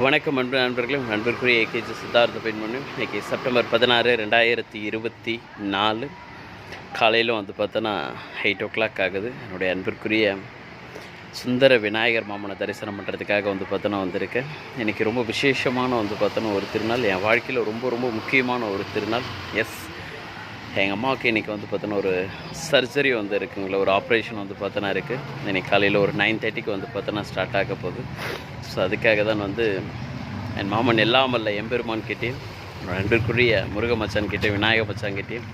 வணக்கம் அன்பு நண்பர்களே நண்பருக்குரிய ஏகேஜி சித்தார்த்த பெண்மணி இன்னைக்கு செப்டம்பர் பதினாறு ரெண்டாயிரத்தி இருபத்தி நாலு. காலையிலும் வந்து பார்த்தோன்னா எயிட் ஓ கிளாக் ஆகுது. என்னுடைய அன்பிற்குரிய சுந்தர விநாயகர் மாமனை தரிசனம் பண்ணுறதுக்காக வந்து பார்த்தோன்னா வந்திருக்கேன். எனக்கு ரொம்ப விசேஷமான வந்து பார்த்தோன்னா ஒரு திருநாள். என் வாழ்க்கையில் ரொம்ப ரொம்ப முக்கியமான ஒரு திருநாள். எஸ் எங்கள் அம்மாவுக்கு இன்றைக்கி வந்து பார்த்தோன்னா ஒரு சர்ஜரி வந்து இருக்குங்களா ஒரு ஆப்ரேஷன் வந்து பார்த்தோன்னா இருக்குது இன்றைக்கி காலையில் ஒரு நைன் தேர்ட்டிக்கு வந்து பார்த்தோன்னா ஸ்டார்ட் ஆக போகுது. ஸோ அதுக்காக தான் வந்து என் மாமன் எல்லாமல்ல எம்பெருமான் கிட்டேயும் என்னோட அன்பிற்குரிய முருக மச்சான் கிட்டேயும் விநாயக மச்சான் கிட்டேயும்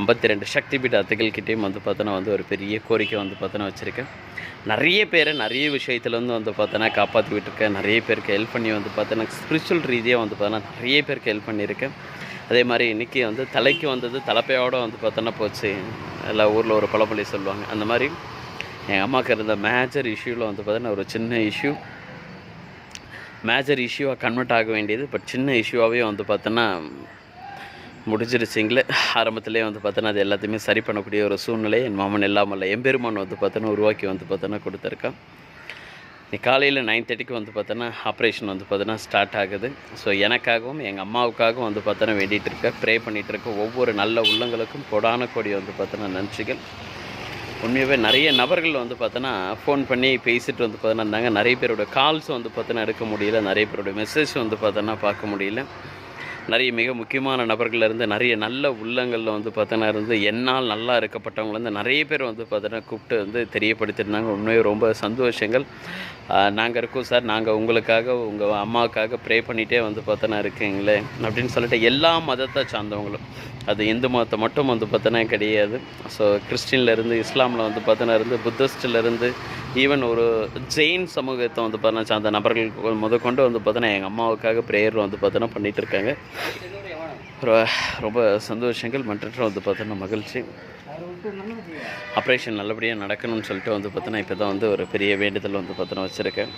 ஐம்பத்தி ரெண்டு சக்தி பீட அத்துகள் கிட்டேயும் வந்து பார்த்தோன்னா வந்து ஒரு பெரிய கோரிக்கை வந்து பார்த்தோன்னா வச்சுருக்கேன். நிறைய பேரை நிறைய விஷயத்துலேருந்து வந்து வந்து பார்த்தோன்னா காப்பாற்றிக்கிட்டு இருக்கேன். நிறைய பேருக்கு ஹெல்ப் பண்ணி வந்து பார்த்தோன்னா ஸ்பிரிச்சுவல் ரீதியாக வந்து பார்த்தோன்னா நிறைய பேருக்கு ஹெல்ப் பண்ணியிருக்கேன். அதே மாதிரி இன்றைக்கி வந்து தலைக்கு வந்தது தலைப்பையோடு வந்து பார்த்தோன்னா போச்சு. எல்லா ஊரில் ஒரு பழமொழி சொல்லுவாங்க. அந்த மாதிரி எங்கள் அம்மாவுக்கு இருந்த மேஜர் இஷ்யூவில் வந்து பார்த்தோன்னா ஒரு சின்ன இஷ்யூ மேஜர் இஷ்யூவாக கன்வெர்ட் ஆக வேண்டியது. பட் சின்ன இஷ்யூவாகவே வந்து பார்த்தோன்னா முடிஞ்சிருச்சிங்களே. ஆரம்பத்திலே வந்து பார்த்தோன்னா அது எல்லாத்தையுமே சரி பண்ணக்கூடிய ஒரு சூழ்நிலை என் மாமன் இல்லாமல் எம்பெருமான் வந்து பார்த்தோன்னா உருவாக்கி வந்து பார்த்தோன்னா கொடுத்துருக்கான். இன்னைக்கு காலையில் நைன் தேர்ட்டிக்கு வந்து பார்த்தோன்னா ஆப்ரேஷன் வந்து பார்த்தோன்னா ஸ்டார்ட் ஆகுது. ஸோ எனக்காகவும் எங்கள் அம்மாவுக்காகவும் வந்து பார்த்தோன்னா வேண்டிகிட்டு இருக்க ப்ரே பண்ணிகிட்டு இருக்க ஒவ்வொரு நல்ல உள்ளங்களுக்கும் கொடான கொடி வந்து பார்த்தோன்னா நன்றிகள். உண்மையாகவே நிறைய நபர்கள் வந்து பார்த்தோன்னா ஃபோன் பண்ணி பேசிட்டு வந்து பார்த்தோன்னா இருந்தாங்க. நிறைய பேரோட கால்ஸ் வந்து பார்த்தோன்னா எடுக்க முடியல. நிறைய பேரோட மெசேஜ் வந்து பார்த்தோன்னா பார்க்க முடியல. நிறைய மிக முக்கியமான நபர்கள்லேருந்து நிறைய நல்ல உள்ளங்களில் வந்து பார்த்தோன்னா இருந்து என்னால் நல்லா இருக்கப்பட்டவங்கலேருந்து நிறைய பேர் வந்து பார்த்தோன்னா கூப்பிட்டு வந்து தெரியப்படுத்தியிருந்தாங்க. உண்மையாக ரொம்ப சந்தோஷங்கள். நாங்கள் இருக்கோம் சார். நாங்கள் உங்களுக்காக உங்கள் அம்மாவுக்காக ப்ரே பண்ணிகிட்டே வந்து பார்த்தோன்னா இருக்கீங்களே அப்படின்னு சொல்லிட்டு எல்லா மதத்தை சார்ந்தவங்களும். அது இந்து மதத்தை மட்டும் வந்து பார்த்தோன்னா கிடையாது. ஸோ கிறிஸ்டின்லேருந்து இஸ்லாமில் வந்து பார்த்தோன்னா இருந்து புத்திஸ்டிலேருந்து ஈவன் ஒரு ஜெயின் சமூகத்தை வந்து பார்த்தீங்கன்னா சார்ந்த நபர்கள் முதற்கொண்டு வந்து பார்த்தோன்னா எங்கள் அம்மாவுக்காக ப்ரேயர் வந்து பார்த்தோன்னா பண்ணிகிட்டு இருக்காங்க. ரொம்ப சந்தோஷங்கள் மற்ற வந்து பார்த்தோன்னா மகிழ்ச்சி. ஆப்ரேஷன் நல்லபடியாக நடக்கணும்னு சொல்லிட்டு வந்து பார்த்தோன்னா இப்போ தான் வந்து ஒரு பெரிய வேண்டுதல் வந்து பார்த்தோன்னா வச்சுருக்கேன்.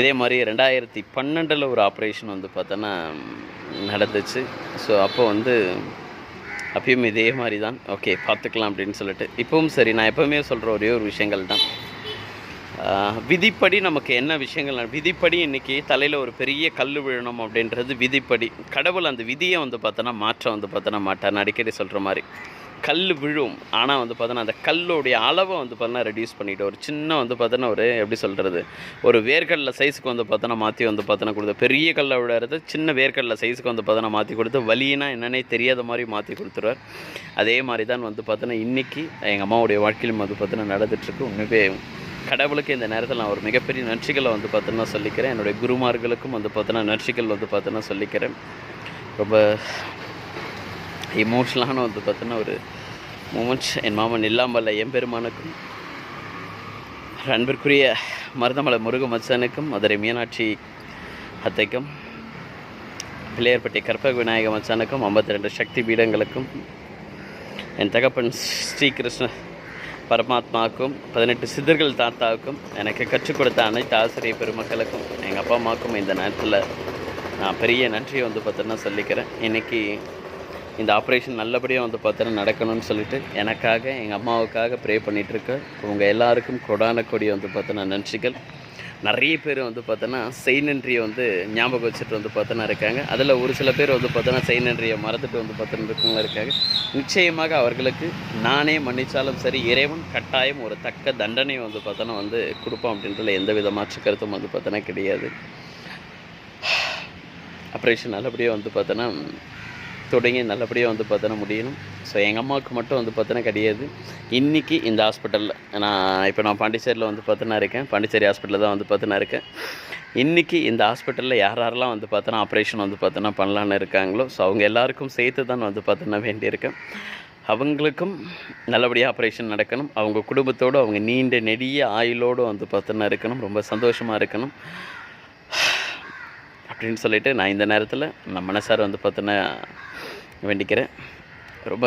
இதே மாதிரி ரெண்டாயிரத்தி பன்னெண்டில் ஒரு ஆப்ரேஷன் வந்து பார்த்தோன்னா நடந்துச்சு. ஸோ அப்போ வந்து அப்பயும் இதே மாதிரி தான் ஓகே பார்த்துக்கலாம் அப்படின்னு சொல்லிட்டு. இப்பவும் சரி நான் எப்போவுமே சொல்கிற ஒரே ஒரு விஷயங்கள் தான். விதிப்படி நமக்கு என்ன விஷயங்கள் விதிப்படி இன்றைக்கி தலையில் ஒரு பெரிய கல் விழணும் அப்படின்றது விதிப்படி. கடவுள் அந்த விதியை வந்து பார்த்தோன்னா மாற்றம் வந்து பார்த்தோன்னா மாட்டார். அடிக்கடி சொல்கிற மாதிரி. கல் விழும். ஆனால் வந்து பார்த்தோன்னா அந்த கல்லுடைய அளவை வந்து பார்த்தோன்னா ரெடியூஸ் பண்ணிவிட்டு ஒரு சின்ன வந்து பார்த்தோன்னா ஒரு எப்படி சொல்கிறது ஒரு வேர்க்கடலை சைஸுக்கு வந்து பார்த்தோன்னா மாற்றி வந்து பார்த்தோன்னா கொடுத்து பெரிய கல்லை விழுறது சின்ன வேர்க்கடலை சைஸுக்கு வந்து பார்த்தோன்னா மாற்றி கொடுத்து வலினா என்னன்னே தெரியாத மாதிரி மாற்றி கொடுத்துருவார். அதே மாதிரி தான் வந்து பார்த்தோன்னா இன்றைக்கி எங்கள் அம்மாவுடைய வாழ்க்கையிலும் வந்து பார்த்தோன்னா நடந்துட்டுருக்கு. உண்மையே கடவுளுக்கு இந்த நேரத்தில் நான் ஒரு மிகப்பெரிய நன்றிகளை வந்து பார்த்தோன்னா சொல்லிக்கிறேன். என்னுடைய குருமார்களுக்கும் வந்து பார்த்தோன்னா நன்றிகள் வந்து பார்த்தோன்னா சொல்லிக்கிறேன். ரொம்ப இமோஷனலான வந்து பார்த்தோன்னா ஒரு மூமெண்ட்ஸ் என் மாமன் இல்லாமல் எம்பெருமானுக்கும் அன்பிற்குரிய மருதமலை முருக மச்சானுக்கும் மதுரை மீனாட்சி அத்தைக்கும் பிள்ளையார்பட்டி கற்பக விநாயக மச்சானுக்கும் ஐம்பத்தி ரெண்டு சக்தி பீடங்களுக்கும் என் தகப்பன் ஸ்ரீகிருஷ்ண பரமாத்மாவுக்கும் பதினெட்டு சித்தர்கள் தாத்தாவுக்கும் எனக்கு கற்றுக் கொடுத்த அனைத்து ஆசிரியர் பெருமக்களுக்கும் எங்கள் அப்பா அம்மாவுக்கும் இந்த நேரத்தில் நான் பெரிய நன்றியை வந்து பார்த்தோன்னா சொல்லிக்கிறேன். இன்றைக்கி இந்த ஆப்ரேஷன் நல்லபடியாக வந்து பார்த்தோன்னா நடக்கணும்னு சொல்லிட்டு எனக்காக எங்கள் அம்மாவுக்காக ப்ரே பண்ணிகிட்ருக்கேன் உங்கள் எல்லாருக்கும் கொடான கொடி வந்து பார்த்தோன்னா நன்றிகள். நிறைய பேர் வந்து பார்த்தோன்னா செய் நன்றியை வந்து ஞாபகம் வச்சுட்டு வந்து பார்த்தோன்னா இருக்காங்க. அதில் ஒரு சில பேர் வந்து பார்த்தோன்னா செய் நன்றியை மறந்துட்டு வந்து பார்த்தோன்னா இருக்கவங்க இருக்காங்க. நிச்சயமாக அவர்களுக்கு நானே மன்னித்தாலும் சரி இறைவன் கட்டாயம் ஒரு தக்க தண்டனை வந்து பார்த்தோன்னா வந்து கொடுப்போம் அப்படின்றதுல எந்த வித மாற்று கருத்தும் வந்து பார்த்தோன்னா கிடையாது. ஆப்ரேஷன் நல்லபடியாக வந்து பார்த்தோன்னா தொடங்கி நல்லபடியாக வந்து பார்த்தோன்னா முடியணும். ஸோ எங்கள் அம்மாவுக்கு மட்டும் வந்து பார்த்தோன்னா கிடையாது. இன்றைக்கி இந்த ஹாஸ்பிட்டலில் நான் இப்போ நான் பாண்டிச்சேரியில் வந்து பார்த்தோன்னா இருக்கேன். பாண்டிச்சேரி ஹாஸ்பிட்டலில் தான் வந்து பார்த்தோன்னா இருக்கேன். இன்றைக்கி இந்த ஹாஸ்பிட்டலில் யார் யாரெல்லாம் வந்து பார்த்தோன்னா ஆப்ரேஷன் வந்து பார்த்தோன்னா பண்ணலான்னு இருக்காங்களோ ஸோ அவங்க எல்லாருக்கும் சேர்த்து தான் வந்து பார்த்தோன்னா வேண்டியிருக்கேன் அவங்களுக்கும் நல்லபடியாக ஆப்ரேஷன் நடக்கணும். அவங்க குடும்பத்தோடு அவங்க நீண்ட நெடிய ஆயுளோடு வந்து பார்த்தோன்னா இருக்கணும். ரொம்ப சந்தோஷமாக இருக்கணும். அப்படின்னு சொல்லிவிட்டு நான் இந்த நேரத்தில் நான் மனசார வந்து பார்த்தோன்னா வேண்டிக்கிறேன். ரொம்ப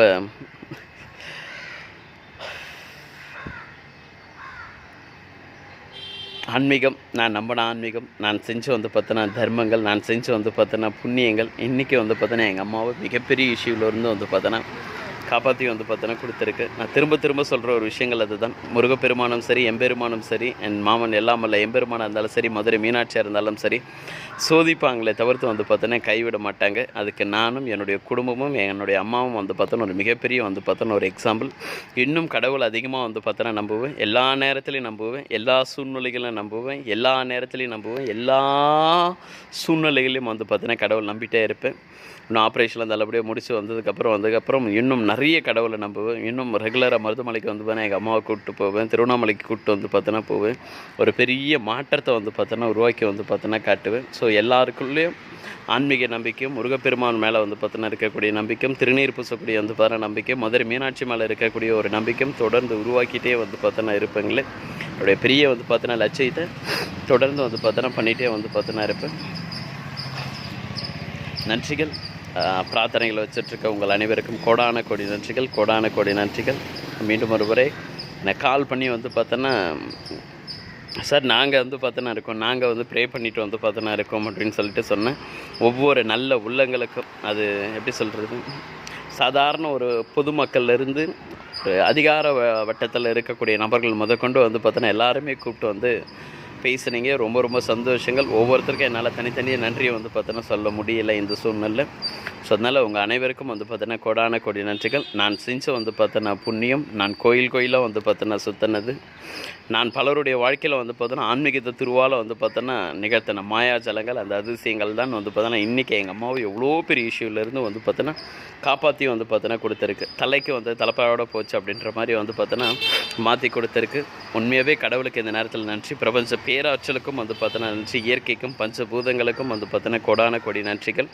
ஆன்மீகம் நான் நம்பின ஆன்மீகம் நான் செஞ்சு வந்து பார்த்தோன்னா தர்மங்கள் நான் செஞ்சு வந்து பார்த்தோன்னா புண்ணியங்கள் இன்றைக்கி வந்து பார்த்தோன்னா எங்கள் அம்மாவை மிகப்பெரிய இஷ்யூவிலேருந்து வந்து பார்த்தோன்னா காப்பாற்றி வந்து பார்த்தோன்னா கொடுத்துருக்கு. நான் திரும்ப திரும்ப சொல்கிற ஒரு விஷயங்கள் அதுதான். முருகப்பெருமானும் சரி எம்பெருமானும் சரி என் மாமன் எல்லாம் எம்பெருமானாக இருந்தாலும் சரி மதுரை மீனாட்சியாக இருந்தாலும் சரி சோதிப்பாங்களே தவிர்த்து வந்து பார்த்தோன்னா கைவிட மாட்டாங்க. அதுக்கு நானும் என்னுடைய குடும்பமும் என்னுடைய அம்மாவும் வந்து பார்த்தோன்னா ஒரு மிகப்பெரிய வந்து பார்த்தோன்னா ஒரு எக்ஸாம்பிள் இன்னும் கடவுள் அதிகமாக வந்து பார்த்தோன்னா நம்புவேன். எல்லா நேரத்துலையும் நம்புவேன். எல்லா சூழ்நிலைகளும் நம்புவேன். எல்லா நேரத்துலையும் நம்புவேன். எல்லா சூழ்நிலைகளையும் வந்து பார்த்தோன்னா கடவுள் நம்பிட்டே இருப்பேன். இன்னும் ஆப்ரேஷனில் நல்லபடியாக முடிச்சு வந்ததுக்கப்புறம் வந்ததுக்கப்புறம் இன்னும் நிறைய கடவுளை நம்புவேன். இன்னும் ரெகுலராக மருத்துவமனைக்கு வந்து பார்த்தா எங்கள் அம்மாவை கூப்பிட்டு போவேன். திருவண்ணாமலைக்கு கூப்பிட்டு வந்து பார்த்தோன்னா போவேன். ஒரு பெரிய மாற்றத்தை வந்து பார்த்தோன்னா உருவாக்கி வந்து பார்த்தோன்னா காட்டுவேன். ஸோ எல்லாருக்குள்ளேயும் ஆன்மீக நம்பிக்கையும் முருகப்பெருமான் மேலே வந்து பார்த்தோன்னா இருக்கக்கூடிய நம்பிக்கையும் திருநீர் பூசக்கூடிய வந்து பார்த்தா நம்பிக்கை மதுரை மீனாட்சி மேலே இருக்கக்கூடிய ஒரு நம்பிக்கையும் தொடர்ந்து உருவாக்கிட்டே வந்து பார்த்தோன்னா இருப்பேங்களே. என்னுடைய பெரிய வந்து பார்த்தோன்னா லட்சியத்தை தொடர்ந்து வந்து பார்த்தோன்னா பண்ணிகிட்டே வந்து பார்த்தோன்னா இருப்பேன். நன்றிகள். பிரார்த்தனைகளை வச்சிட்ருக்க உங்கள் அனைவருக்கும் கோடான கோடி நன்றிகள் கோடான கோடி நன்றிகள். மீண்டும் ஒருவரை நான் கால் பண்ணி வந்து பார்த்தோன்னா சார் நாங்கள் வந்து பார்த்தோன்னா இருக்கோம். நாங்கள் வந்து ப்ரே பண்ணிவிட்டு வந்து பார்த்தோன்னா இருக்கோம் அப்படின்னு சொல்லிட்டு சொன்னேன். ஒவ்வொரு நல்ல உள்ளங்களுக்கும் அது எப்படி சொல்கிறது சாதாரண ஒரு பொதுமக்கள்லேருந்து அதிகார வ- வட்டத்தில் இருக்கக்கூடிய நபர்கள் முதற்கொண்டு வந்து பார்த்தோன்னா எல்லாருமே கூப்பிட்டு வந்து பேசுனீங்க ரொம்ப ரொம்ப சந்தோஷங்கள் ஒவ்வொருத்தருக்கும் என்னால் தனித்தனியாக நன்றியை வந்து பார்த்தோன்னா சொல்ல முடியலை இந்த சூழ்நிலை ஸோ அதனால் உங்கள் அனைவருக்கும் வந்து பார்த்தோன்னா கொடான கொடி நன்றிகள் நான் செஞ்ச வந்து பார்த்தோன்னா புண்ணியம் நான் கோயில் கோயிலாக வந்து பார்த்தோன்னா சுத்தினது நான் பலருடைய வாழ்க்கையில் வந்து பார்த்தோன்னா ஆன்மீகத்தை திருவால வந்து பார்த்தோன்னா நிகழ்த்தின மாயாஜலங்கள் அந்த அதிசயங்கள் தான் வந்து பார்த்தோன்னா இன்றைக்கி எங்கள் அம்மாவை எவ்வளோ பெரிய இஷ்யூலேருந்து வந்து பார்த்தோன்னா காப்பாற்றி வந்து பார்த்தோன்னா கொடுத்துருக்கு தலைக்கு வந்து தலைப்பாயோட போச்சு அப்படின்ற மாதிரி வந்து பார்த்தோன்னா மாற்றி கொடுத்துருக்கு உண்மையாகவே கடவுளுக்கு இந்த நேரத்தில் நன்றி பிரபஞ்ச பேராற்றலுக்கும் வந்து பார்த்தோன்னா நன்றி இயற்கைக்கும் பஞ்சபூதங்களுக்கும் வந்து பார்த்தோன்னா கொடான கொடி நன்றிகள்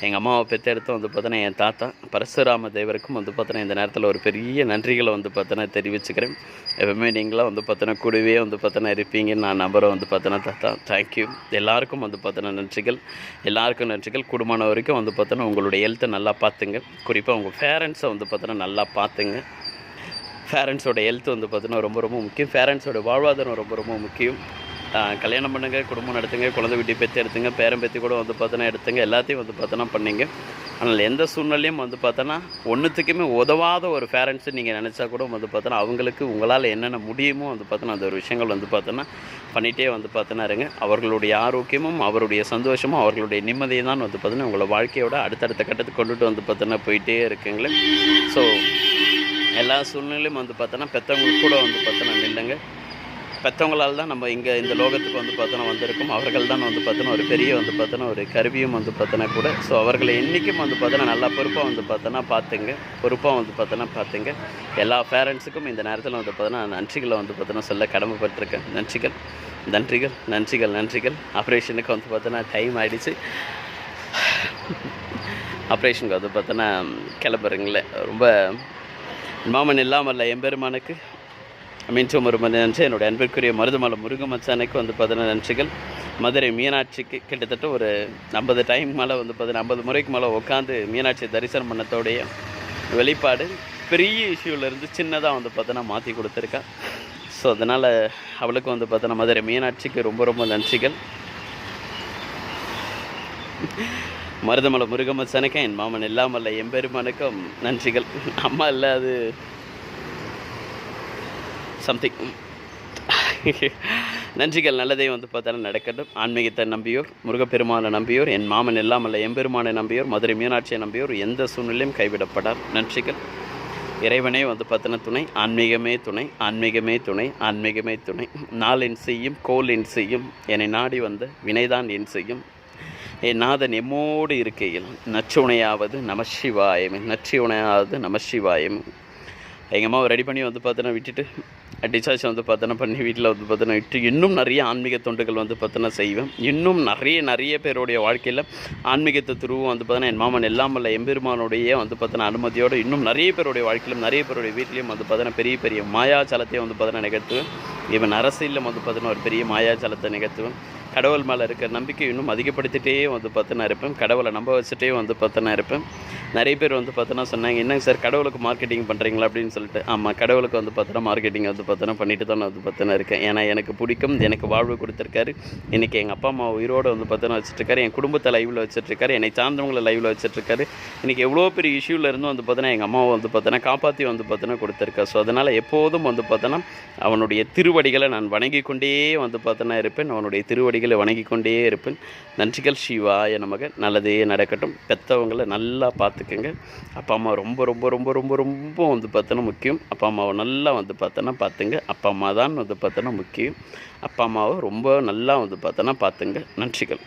எங்கள் அம்மாவை பெற்றெடுத்து வந்து பார்த்தோன்னா என் தாத்தா பரசுராம தேவருக்கும் வந்து பார்த்தோன்னா இந்த நேரத்தில் ஒரு பெரிய நன்றிகளை வந்து பார்த்தோன்னா தெரிவிச்சுக்கிறேன் எப்பவுமே நீங்களாம் வந்து பார்த்தோன்னா கூடவே வந்து பார்த்தோன்னா இருப்பீங்கன்னு நான் நம்புகிறேன் வந்து பார்த்தோன்னா தாத்தா தேங்க்யூ எல்லாருக்கும் வந்து பார்த்தோன்னா நன்றிகள் எல்லாருக்கும் நன்றிகள் குடும்பமான வரைக்கும் வந்து பார்த்தோன்னா உங்களுடைய ஹெல்த்தை நல்லா பார்த்துங்க குறிப்பாக உங்கள் பேரண்ட்ஸை வந்து பார்த்தோன்னா நல்லா பார்த்துங்க பேரண்ட்ஸோட ஹெல்த் வந்து பார்த்தீங்கன்னா ரொம்ப ரொம்ப முக்கியம் பேரண்ட்ஸோட வாழ்வாதாரம் ரொம்ப ரொம்ப முக்கியம் கல்யாணம் பண்ணுங்க குடும்பம் நடத்துங்க குழந்தை வீட்டை பெற்று எடுத்துங்க பேரன் பெத்தி கூட வந்து பார்த்தோன்னா எடுத்துங்க எல்லாத்தையும் வந்து பார்த்தோன்னா பண்ணிங்க ஆனால் எந்த சூழ்நிலையும் வந்து பார்த்தோன்னா ஒன்றுத்துக்குமே உதவாத ஒரு பேரண்ட்ஸ் நீங்கள் நினச்சா கூட வந்து பார்த்தோன்னா அவங்களுக்கு உங்களால் என்னென்ன முடியுமோ வந்து பார்த்தோன்னா அந்த ஒரு விஷயங்கள் வந்து பார்த்தோன்னா பண்ணிகிட்டே வந்து பார்த்தோன்னா இருங்க அவர்களுடைய ஆரோக்கியமும் அவருடைய சந்தோஷமும் அவர்களுடைய நிம்மதியும் தான் வந்து பார்த்தோன்னா உங்களை வாழ்க்கையோட அடுத்தடுத்த கட்டத்துக்கு கொண்டுட்டு வந்து பார்த்தோன்னா போயிட்டே இருக்குங்களே ஸோ எல்லா சூழ்நிலையும் வந்து பார்த்தோன்னா பெற்றவங்களுக்கு கூட வந்து பார்த்தோன்னா நில்லுங்க பெற்றவங்களால் தான் நம்ம இங்கே இந்த லோகத்துக்கு வந்து பார்த்தோன்னா வந்திருக்கோம் அவர்கள் தான் வந்து பார்த்தோன்னா ஒரு பெரிய வந்து பார்த்தோன்னா ஒரு கருவியும் வந்து பார்த்தோன்னா கூட ஸோ அவர்களை என்றைக்கும் வந்து பார்த்தோன்னா நல்லா பொறுப்பாக வந்து பார்த்தோன்னா பார்த்துங்க பொறுப்பாக வந்து பார்த்தோன்னா பார்த்துங்க எல்லா பேரண்ட்ஸுக்கும் இந்த நேரத்தில் வந்து பார்த்தோன்னா நன்றிகளை வந்து பார்த்தோன்னா சொல்ல கடமைப்பட்டிருக்கேன் நன்றிகள் நன்றிகள் நன்றிகள் நன்றிகள் ஆப்ரேஷனுக்கு வந்து பார்த்தோன்னா டைம் ஆகிடுச்சு ஆப்ரேஷனுக்கு வந்து பார்த்தோன்னா கிளம்புறீங்களே ரொம்ப மாமன் இல்லாமல் எம்பெருமானுக்கு மீண்டும் ஒரு மணி நன்றி. என்னுடைய அன்பிற்குரிய மருதுமலை முருகமச்சானுக்கு வந்து பார்த்தீங்கன்னா நன்றிகள். மதுரை மீனாட்சிக்கு கிட்டத்தட்ட ஒரு ஐம்பது டைம் மேலே வந்து பார்த்தீங்கன்னா ஐம்பது முறைக்கு மேலே உட்காந்து மீனாட்சி தரிசனம் பண்ணத்தோடைய வெளிப்பாடு பெரிய இஷ்யூவிலேருந்து சின்னதாக வந்து பார்த்தோன்னா மாற்றி கொடுத்துருக்கா. ஸோ அதனால் அவளுக்கு வந்து பார்த்தோன்னா மதுரை மீனாட்சிக்கு ரொம்ப ரொம்ப நன்றிகள். மருதமலை முருகமச்சனுக்கும் என் மாமன் இல்லாமல் எம்பெருமானுக்கும் நன்றிகள். அம்மா இல்லை அது சம்திங் நன்றிகள் நல்லதே வந்து பார்த்தாலும் நடக்கட்டும். ஆன்மீகத்தை நம்பியோர் முருகப்பெருமானை நம்பியோர் என் மாமன் இல்லாமல்ல எம்பெருமானை நம்பியோர் மதுரை மீனாட்சியை நம்பியோர் எந்த சூழ்நிலையும் கைவிடப்படார். நன்றிகள். இறைவனே வந்து பார்த்தன துணை ஆன்மீகமே துணை ஆன்மீகமே துணை ஆன்மீகமே துணை. நாள் என் செய்யும் கோல் என் செய்யும் என்னை நாடி வந்த வினைதான் என் செய்யும். என் நாதன் எம்மோடு இருக்கையில் நச்சுணையாவது நமசிவாயம் நச்சுணையாவது நமசிவாயம் எங்கள் அம்மாவை ரெடி பண்ணி வந்து பார்த்தோன்னா விட்டுட்டு டிசார்ஜ் வந்து பார்த்தோன்னா பண்ணி வீட்டில் வந்து பார்த்தோன்னா விட்டு இன்னும் நிறைய ஆன்மீக தொண்டுகள் வந்து பார்த்தோன்னா செய்வேன். இன்னும் நிறைய நிறைய பேருடைய வாழ்க்கையில் ஆன்மீகத்தை துருவம் வந்து பார்த்தோன்னா என் மாமன் எல்லாம் எல்லாமல்ல எம்பெருமானுடைய வந்து பார்த்தோன்னா அனுமதியோடு இன்னும் நிறைய பேருடைய வாழ்க்கையிலும் நிறைய பேருடைய வீட்லேயும் வந்து பார்த்தோன்னா பெரிய பெரிய மாயாச்சலத்தையும் வந்து பார்த்தோன்னா நிகழ்த்துவேன். இவன் அரசியலில் வந்து பார்த்தோன்னா ஒரு பெரிய மாயாச்சலத்தை நிகழ்த்துவேன். கடவுள் மேலே இருக்கிற நம்பிக்கை இன்னும் அதிகப்படுத்திட்டே வந்து பார்த்தோன்னா இருப்பேன் கடவுளை நம்ப வச்சுட்டே வந்து பார்த்தோன்னா இருப்பேன் நிறைய பேர் வந்து பார்த்தோன்னா சொன்னாங்க என்னங்க சார் கடவுளுக்கு மார்க்கெட்டிங் பண்ணுறீங்களா அப்படின்னு சொல்லிட்டு ஆமாம் கடவுளுக்கு வந்து பார்த்தோன்னா மார்க்கெட்டிங் வந்து பார்த்தோன்னா பண்ணிட்டு தான் நான் வந்து பார்த்தோன்னா இருக்கேன் ஏன்னா எனக்கு பிடிக்கும் எனக்கு வாழ்வு கொடுத்துருக்காரு இன்றைக்கி எங்கள் அப்பா அம்மா உயிரோடு வந்து பார்த்தோன்னா வச்சுட்டுருக்காரு என் குடும்பத்தை லைவில் வச்சுட்டுருக்காரு என்னை சார்ந்தவங்களை லைவில் வச்சுட்டுருக்காரு இன்றைக்கி எவ்வளோ பெரிய இஷ்யூவில் இருந்து வந்து பார்த்தோன்னா எங்கள் அம்மாவை வந்து பார்த்தோன்னா காப்பாற்றி வந்து பார்த்தோன்னா கொடுத்துருக்கா ஸோ அதனால் எப்போதும் வந்து பார்த்தோன்னா அவனுடைய திருவடிகளை நான் வணங்கி கொண்டே வந்து பார்த்தோன்னா இருப்பேன் அவனுடைய திருவடி திருவடிகளை வணங்கி கொண்டே இருப்பேன் நன்றிகள் சிவாய நமக்கு நல்லதே நடக்கட்டும். பெற்றவங்களை நல்லா பார்த்துக்குங்க. அப்பா அம்மா ரொம்ப ரொம்ப ரொம்ப ரொம்ப ரொம்ப வந்து பார்த்தோன்னா முக்கியம். அப்பா அம்மாவை நல்லா வந்து பார்த்தோன்னா பார்த்துங்க. அப்பா அம்மா தான் வந்து பார்த்தோன்னா முக்கியம். அப்பா அம்மாவை ரொம்ப நல்லா வந்து பார்த்தோன்னா பார்த்துங்க. நன்றிகள்.